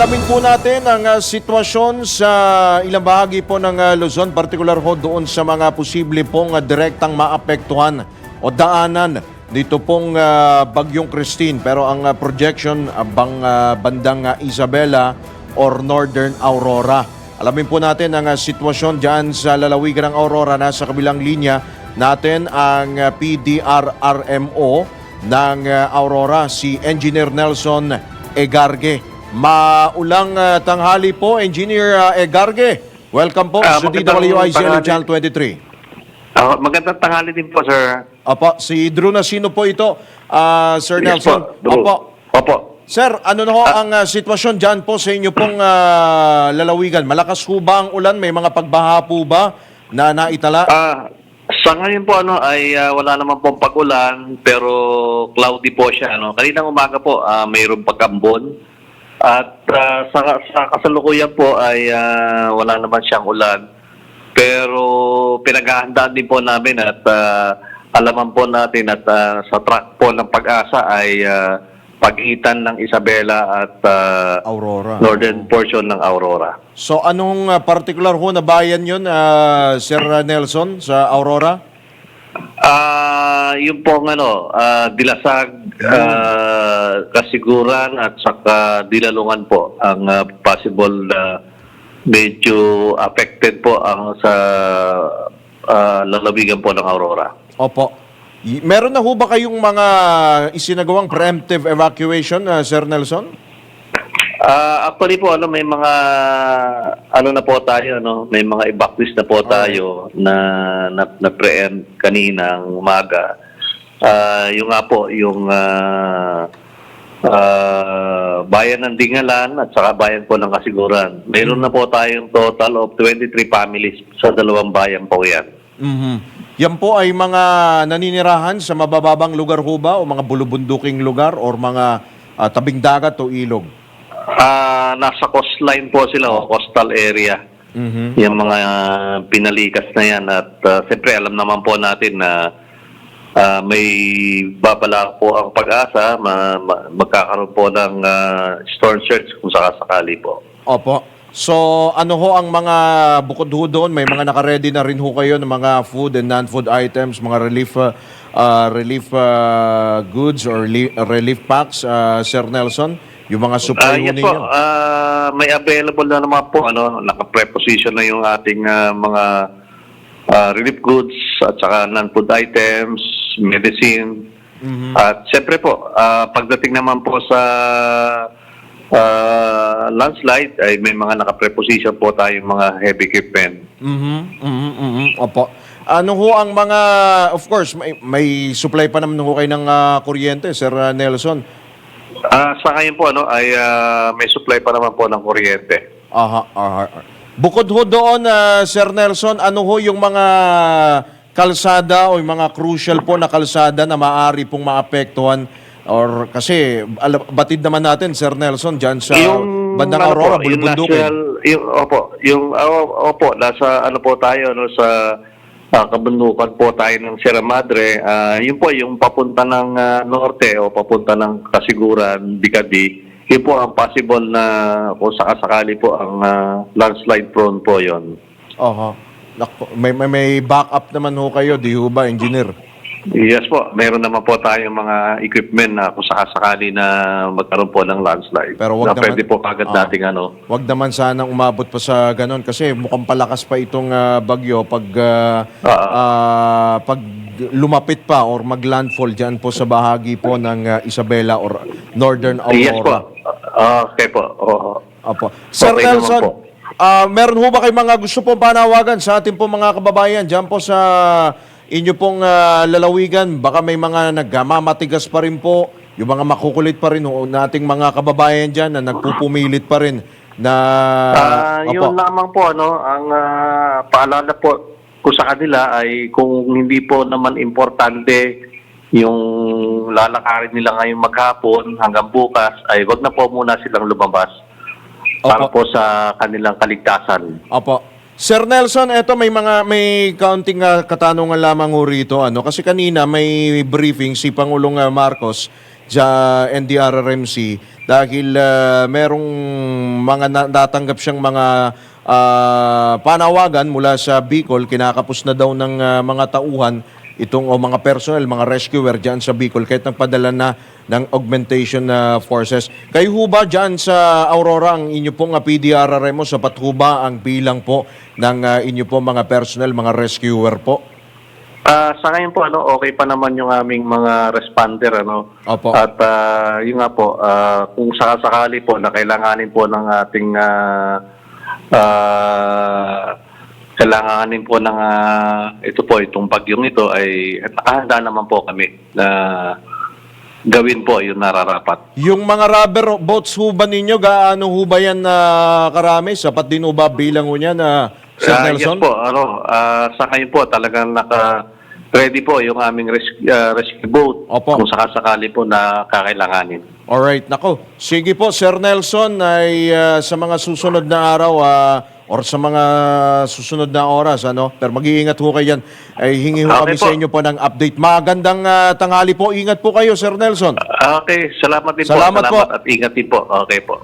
Alamin po natin ang ah, sitwasyon sa ilang bahagi po ng ah, Luzon, partikular ho doon sa mga posible pong ah, direktang maapektuhan o daanan dito pong ah, Bagyong Christine. Pero ang ah, projection ah, bang ah, bandang ah, Isabela or Northern Aurora. Alamin po natin ang ah, sitwasyon dyan sa lalawigan ng Aurora. Nasa kabilang linya natin ang ah, PDRRMO ng ah, Aurora, si Engineer Nelson Egarge. Maulang ah, tanghali po, Engineer ah, Egarge. Welcome po Ah, sa tanghali. Channel 23. Ah, magandang tanghali din po, sir. Opo, si Drew Nasino po ito, ah, Sir Yes Nelson. po. Opo. Opo. Sir, ano na ho ang ah, sitwasyon dyan po sa inyo pong ah, lalawigan? Malakas ho ba ang ulan? May mga pagbaha po ba na naitala? Ah, sa ngayon po ano ay ah, wala naman pong pag-ulan pero cloudy po siya ano. Kaninang umaga po ah, mayroong pagkambon at ah, sa sa kasalukuyan po ay ah, wala naman siyang ulan. Pero pinaghahandaan din po namin at ah, alaman po natin at ah, sa track po ng pag-asa ay ah, pagitan ng Isabela at ah, Aurora. northern portion ng Aurora. So anong ah, particular ho na bayan yun, ah, Sir Nelson, sa Aurora? Ah, yung pong ano, ah, dilasag, ah, kasiguran at saka dilalungan po ang ah, possible na medyo affected po ang sa ah, lalawigan po ng Aurora. Opo. Y- Meron na ho ba kayong mga isinagawang preemptive evacuation, ah, Sir Nelson? Ah, actually po ano may mga ano na po tayo no, may mga evacuees na po tayo na na, na preempt kaninang umaga. Ah, yung nga po yung ah, ah, bayan ng Dingalan at saka bayan po ng Kasiguran. Mayroon na po tayong total of 23 families sa dalawang bayan po yan. Mhm. Yan po ay mga naninirahan sa mabababang lugar ho ba o mga bulubunduking lugar or mga ah, tabing dagat o ilog? Ah, nasa coastline po sila o coastal area. Mhm. Yung mga pinalikas na yan at uh, siyempre alam naman po natin na ah, may babala po ang pag-asa, ma- ma- magkakaroon po ng ah, storm surge kung sakasakali po. Opo. So ano ho ang mga bukod ho doon, may mga nakaredy na rin ho kayo ng mga food and non-food items, mga relief ah, ah, relief ah, goods or li- relief packs, ah, Sir Nelson? Yung mga Ah, supply ho yes ninyo? po, ah, may available na naman po, ano, naka-preposition na yung ating ah, mga ah, relief goods at saka non-food items, medicine, Mhm. At siyempre po, ah, pagdating naman po sa ah, landslide, ay may mga naka-preposition po tayong mga heavy equipment. Mhm, mhm, mhm. Opo. Ano ho ang mga, of course, may, may supply pa naman ho kayo ng ah, kuryente, Sir Nelson. Ah, sa ngayon po, ano, ay ah, may supply pa naman po ng kuryente. Aha, aha. Bukod ho doon, ah, Sir Nelson, ano ho yung mga kalsada o yung mga crucial po na kalsada na maaari pong maapektuhan or kasi ala- batid naman natin Sir Nelson diyan sa bandang ano Aurora, po, yung Bulbundukin. national, yung, opo, yung, oh, opo, nasa ano po tayo, no, sa ah, kabundukan po tayo ng Sierra Madre. Ah, yun po, yung papunta ng ah, norte o papunta ng Kasiguran, Bicadi, yun po ang possible na kung sakasakali po ang ah, landslide prone po yon. Aha. Nako, may, may may backup naman ho kayo, di ho ba, engineer? Yes po, meron naman po tayong mga equipment na kung sakasakali na magkaroon po ng landslide. Pero wag na naman- pwede po kagad Ah. nating ano, Huwag naman sanang umabot pa sa ganon kasi mukhang palakas pa itong ah, bagyo pag ah, Ah. ah, pag lumapit pa or maglandfall diyan po sa bahagi po ng ah, Isabela or Northern Aurora. Yes po. Ah, okay po. Oo. Opo. Sir Okay naman Nelson, po. ah, meron ho ba kayo mga gusto pong panawagan sa ating po mga kababayan diyan po sa inyo pong ah, lalawigan? Baka may mga nagmamatigas pa rin po, yung mga makukulit pa rin ho nating mga kababayan diyan na nagpupumilit pa rin na Opo. yun lamang po ano, ang ah, paalala po ko sa kanila ay kung hindi po naman importante yung lalakarin nila ngayong maghapon hanggang bukas ay wag na po muna silang lumabas para Opo. po sa kanilang kaligtasan. Opo. Sir Nelson, eto may mga may kaunting ah, katanungan lamang ho rito ano? Kasi kanina may briefing si Pangulong ah, Marcos sa NDRRMC dahil ah, merong mga natanggap siyang mga ah, panawagan mula sa Bicol, kinakapos na daw ng ah, mga tauhan itong o mga personnel, mga rescuer dyan sa Bicol kahit nagpadala na ng augmentation na forces. Kayo ho ba dyan sa Aurora ang inyo pong ah, PDRRM mo, sapat ho ba ang bilang po ng ah, inyo pong mga personnel, mga rescuer po? Ah, sa ngayon po ano, okay pa naman yung aming mga responder ano. Opo. At ah, yun nga po, ah, kung sakasakali po na kailanganin po ng ating ah, ah, kailanganin po ng ah, ito po itong bagyong ito ay nakahanda naman po kami na gawin po yung nararapat. Yung mga rubber boats ho ba ninyo, gaano ho ba yan na karami? Sapat din ho ba bilang ho niyan, na Sir Ah, Nelson? Yes po, ano, ah, sa ngayon po talagang naka ready po yung aming res- ah, rescue boat Opo. kung sakasakali po na kakailanganin. Alright, nako. Sige po, Sir Nelson, ay ah, sa mga susunod na araw ah, or sa mga susunod na oras, ano, pero mag-iingat ho kayo yan, ay hingi ho Okay kami sa po. inyo po ng update. Magandang ah, tanghali po. Ingat po kayo, Sir Nelson. Ah, Okay, salamat din Salamat po. po. Salamat at ingat din po. Okay po.